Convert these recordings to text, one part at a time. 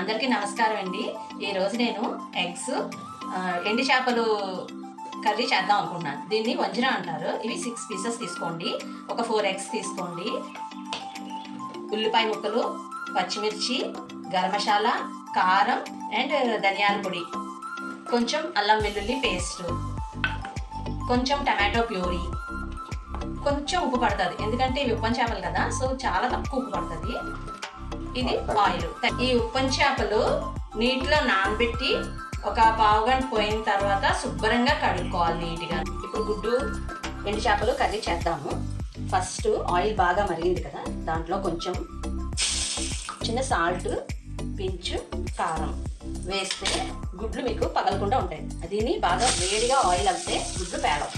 అందరికీ నమస్కారం అండి. ఈరోజు నేను ఎగ్స్ ఎండి చేపలు కర్రీ చేద్దాం అనుకుంటున్నాను. దీన్ని వంజన అంటారు. ఇవి సిక్స్ పీసెస్ తీసుకోండి. ఒక ఫోర్ ఎగ్స్ తీసుకోండి. ఉల్లిపాయ ముక్కలు పచ్చిమిర్చి గరం మసాలా కారం అండ్ ధనియాల పొడి. కొంచెం అల్లం వెల్లుల్లి పేస్ట్. కొంచెం టమాటో ప్యూరీ. కొంచెం ఉప్పు పడుతుంది. ఎందుకంటే ఇవి ఉప్పని చేపలు కదా సో చాలా తక్కువ ఉప్పు పడుతుంది. ఇది ఆయిల్ ఈ ఉప్పని చేపలు నీటిలో నానబెట్టి ఒక పావు గంట పోయిన తర్వాత శుభ్రంగా కడుక్కోవాలి నీట్గా. ఇప్పుడు గుడ్డు ఎండు చేపలు కర్రీ చేద్దాము. ఫస్ట్ ఆయిల్ బాగా మరిగింది కదా దాంట్లో కొంచెం చిన్న సాల్ట్ పించు కారం వేస్తే గుడ్లు మీకు పగలకుండా ఉంటాయి. దీన్ని బాగా వేడిగా ఆయిల్ అంతే గుడ్లు పేలవు.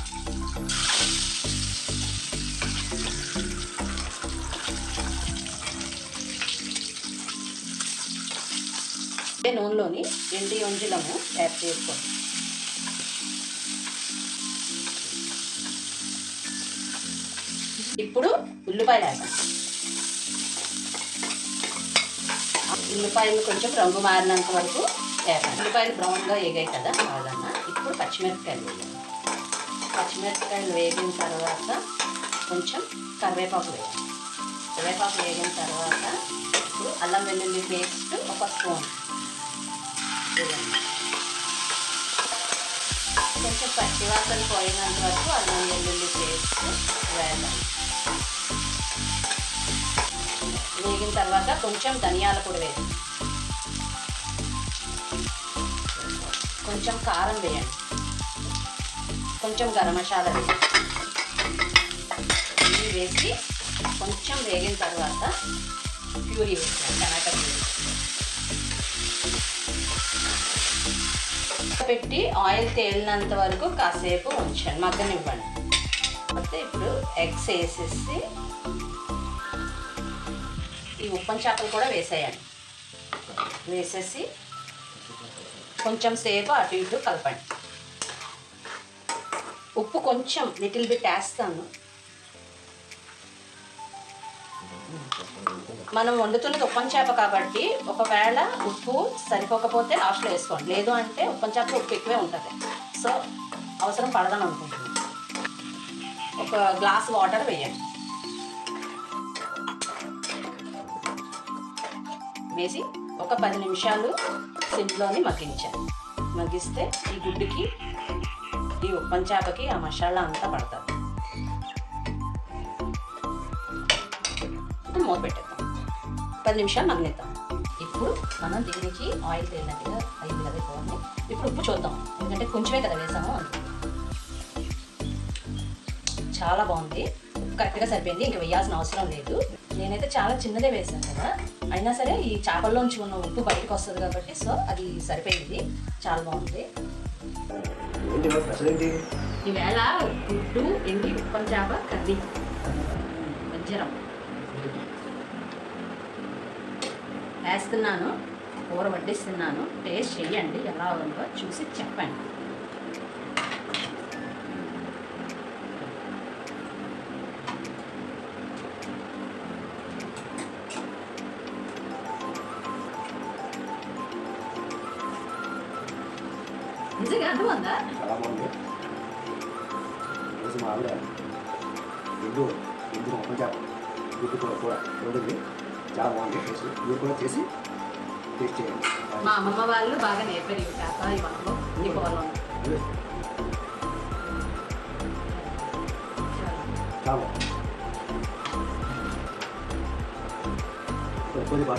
నూనెలోని ఎండి వంజులము యాడ్ చేసుకోండి ఇప్పుడు ఉల్లిపాయలు వేద్దాం ఉల్లిపాయలు కొంచెం రంగు మారినంత వరకు వేద్దాం ఉల్లిపాయలు బ్రౌన్గా వేగాయి కదా బాగా ఇప్పుడు పచ్చిమిరపకాయలు వేయాలి పచ్చిమిరపకాయలు వేగిన తర్వాత కొంచెం కరివేపాకు వేయాలి కరివేపాకు వేగిన తర్వాత ఇప్పుడు అల్లం వెల్లుల్లి పేస్ట్ ఒక స్పూన్. కొంచెం పచ్చివాసన పోయినంత వరకు అల్లం వెల్లుల్లి పేస్ట్ వేద్దాం వేగిన తర్వాత కొంచెం ధనియాల పొడి వేయండి కొంచెం కారం వేయండి కొంచెం గరం మసాలా వేయండి ఇవి వేసి కొంచెం వేగిన తర్వాత ప్యూరీ వేసాను టమాటా ప్యూరీ. పెట్టి ఆయిల్ తేలినంత వరకు కాసేపు ఉంచండి. మగ్గనివ్వండి అయితే ఇప్పుడు ఎగ్స్ వేసేసి ఈ ఉప్పని చేపలు కూడా వేసేయండి. వేసేసి కొంచెం సేపు అటు ఇటు కలపండి. ఉప్పు కొంచెం లిటిల్ బిట్ వేస్తాను. మనం వండుతున్నది ఉప్పం చేప కాబట్టి ఒకవేళ ఉప్పు సరిపోకపోతే లాస్ట్లో వేసుకోండి. లేదు అంటే ఉప్పం చేప ఉప్పు ఎక్కువే ఉంటుంది. సో అవసరం పడదని అనుకుంటున్నాను. ఒక గ్లాస్ వాటర్ వేయండి. వేసి ఒక పది నిమిషాలు సిమ్లోని మగ్గించాలి. మగ్గిస్తే ఈ గుడ్డుకి ఈ ఉప్పం చేపకి ఆ మసాలా అంతా పడుతుంది. మూత పెట్టేద్దాం పది నిమిషాలు మగ్గిద్దాం. ఇప్పుడు మనం దీనికి ఆయిల్ తేలినట్టుగా అయింది కదా ఎక్కువని ఇప్పుడు ఉప్పు చూద్దాం. ఎందుకంటే కొంచెమే కదా వేసాము చాలా బాగుంది. ఉప్పు కరెక్ట్గా సరిపోయింది. ఇంకా వేయాల్సిన అవసరం లేదు. నేనైతే చాలా చిన్నదే వేసాను కదా. అయినా సరే ఈ చేపల్లోంచి ఉన్న ఉప్పు బయటకు వస్తుంది కాబట్టి సో అది సరిపోయింది. చాలా బాగుంది. ఈవేళ గుడ్డు ఎండి ఉప్పని చేప కర్రీ. వజ్రం వేస్తున్నాను. కూర వడ్డిస్తున్నాను. టేస్ట్ చేయండి ఎలా ఉందో చూసి చెప్పండి. నిజంగా అర్థమందా చాలా బాగుంది. మా ఆవిడ చాలా బాగుంది టేస్ట్ మీరు కూడా చేసి టేస్ట్ చేయండి మా అమ్మమ్మ వాళ్ళు బాగా నేర్పారు ఇవి చేప ఈ వంటలు ఈ చాలా. బాగుంది కొద్ది బాగా